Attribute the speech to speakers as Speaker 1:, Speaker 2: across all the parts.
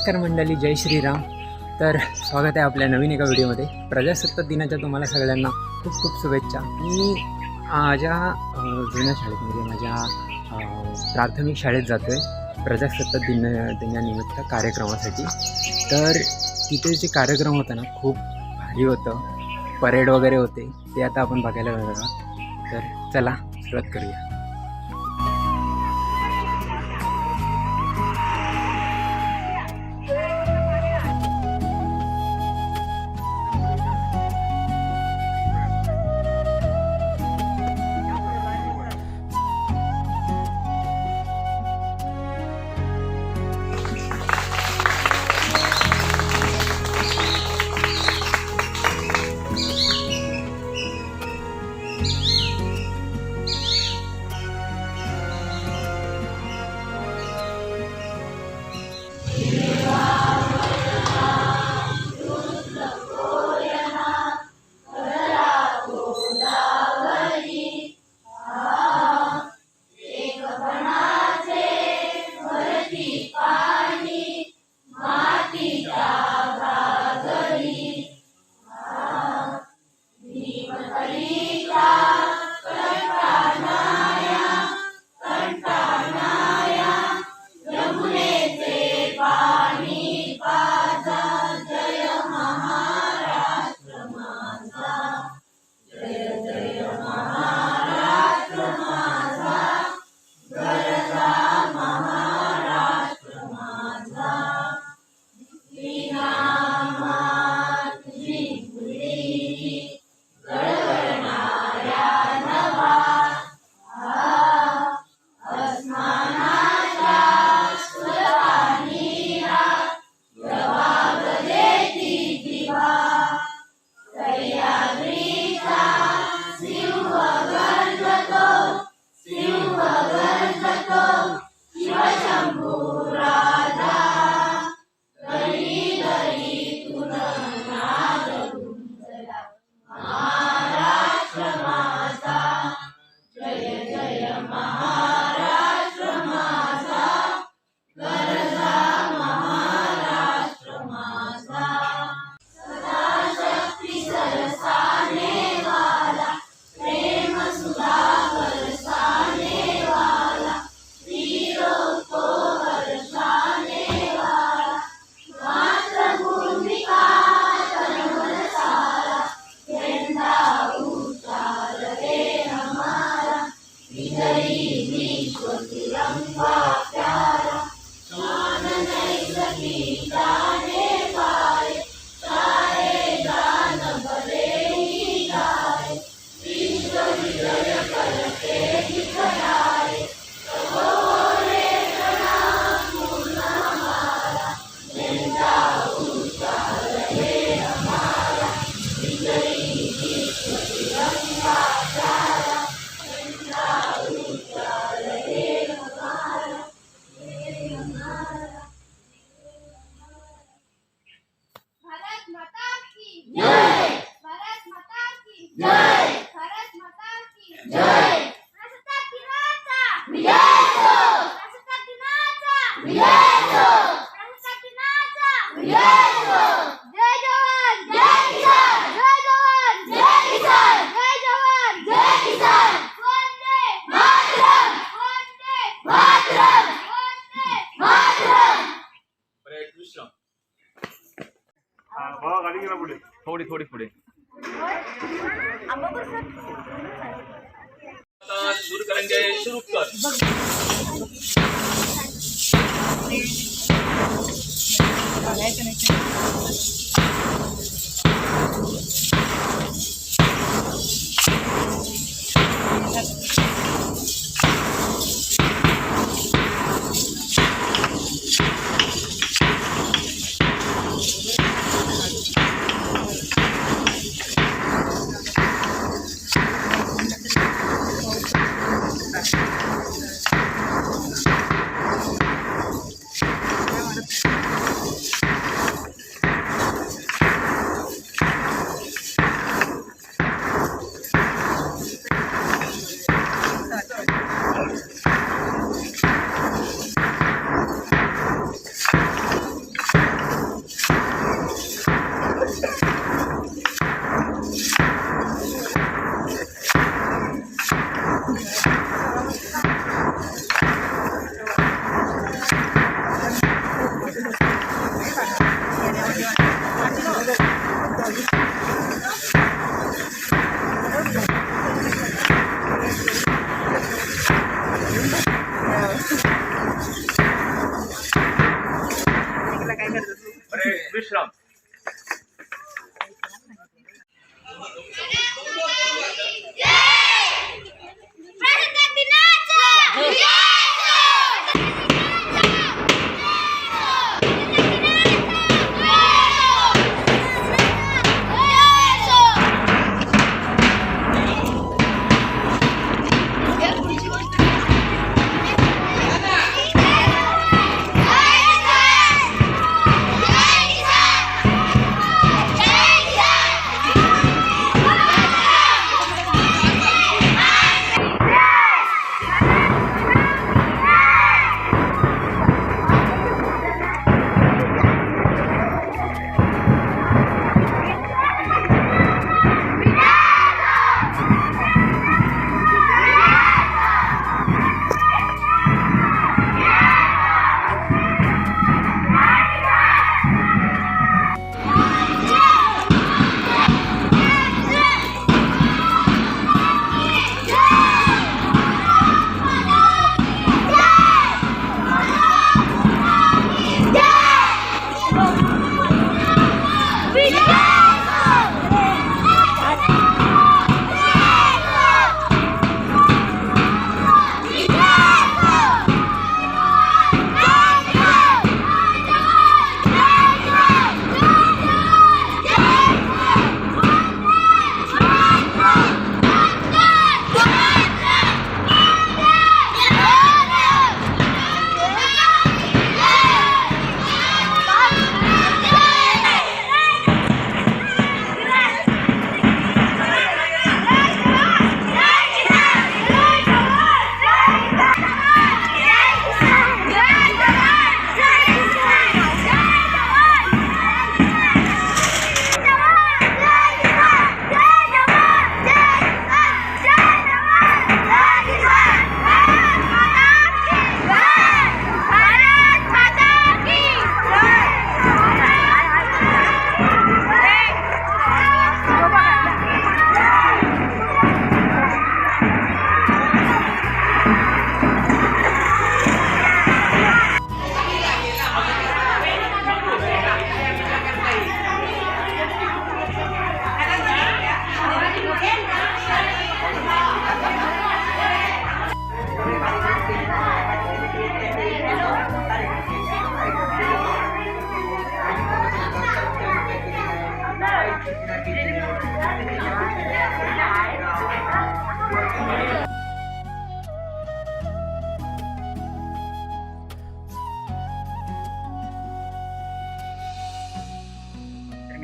Speaker 1: नमस्कार मंडळी जय श्रीराम. तर स्वागत आहे आपल्या नवीन एका व्हिडिओमध्ये. प्रजासत्ताक दिनाच्या तुम्हाला सगळ्यांना खूप खूप शुभेच्छा. मी माझ्या जुन्या शाळेत म्हणजे माझ्या प्राथमिक शाळेत जातो आहे प्रजासत्ताक दिन दिनानिमित्त कार्यक्रमासाठी. तर तिथे जे कार्यक्रम होता ना खूप भारी होतं. परेड वगैरे होते. ते आता आपण बघायला मिळणार तर चला सुरुवात करूया.
Speaker 2: vida.
Speaker 3: थोडी थोडी पुढे सुरू करेंगे
Speaker 4: सुरू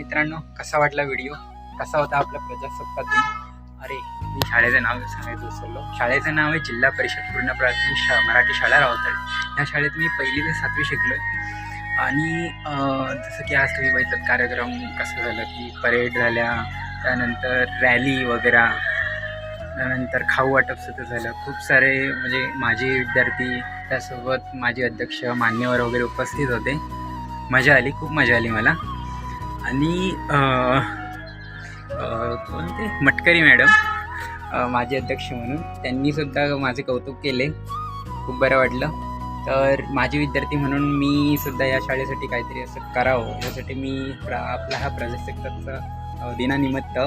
Speaker 4: मित्रांनो कसा वाटला व्हिडिओ कसा होता आपला प्रजासत्ताक दिन? अरे मी शाळेचं नाव सांगायचं विसरलो शाळेचं नाव आहे जिल्हा परिषद पूर्ण प्राथमिक शा मराठी शाळा रावतड या शाळेत मी पहिली ते सातवी शिकलो आणि जसं की आज तुम्ही बघितलं कार्यक्रम कसं झालं की परेड झाल्या त्यानंतर रॅली वगैरे त्यानंतर खाऊ वाटप सुद्धा झालं. खूप सारे म्हणजे माझे विद्यार्थी त्यासोबत माझे अध्यक्ष मान्यवर वगैरे उपस्थित होते. मजा आली खूप मजा आली मला. आणि कोणते? मटकरी मॅडम. माझे अध्यक्ष म्हणून. त्यांनीसुद्धा माझे कौतुक केले. खूप बरं वाटलं. तर माझे विद्यार्थी म्हणून मी सुद्धा या शाळेसाठी काहीतरी असं करावं. यासाठी मी प्रा आपला हा प्रजासत्ताकचा दिनानिमित्त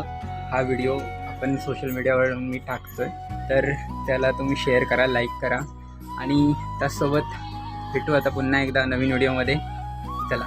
Speaker 4: हा व्हिडिओ आपण सोशल मीडियावर मी टाकतो आहे तर त्याला तुम्ही शेअर करा लाईक करा. आणि त्यासोबत भेटू आता पुन्हा एकदा नवीन व्हिडिओमध्ये. चला.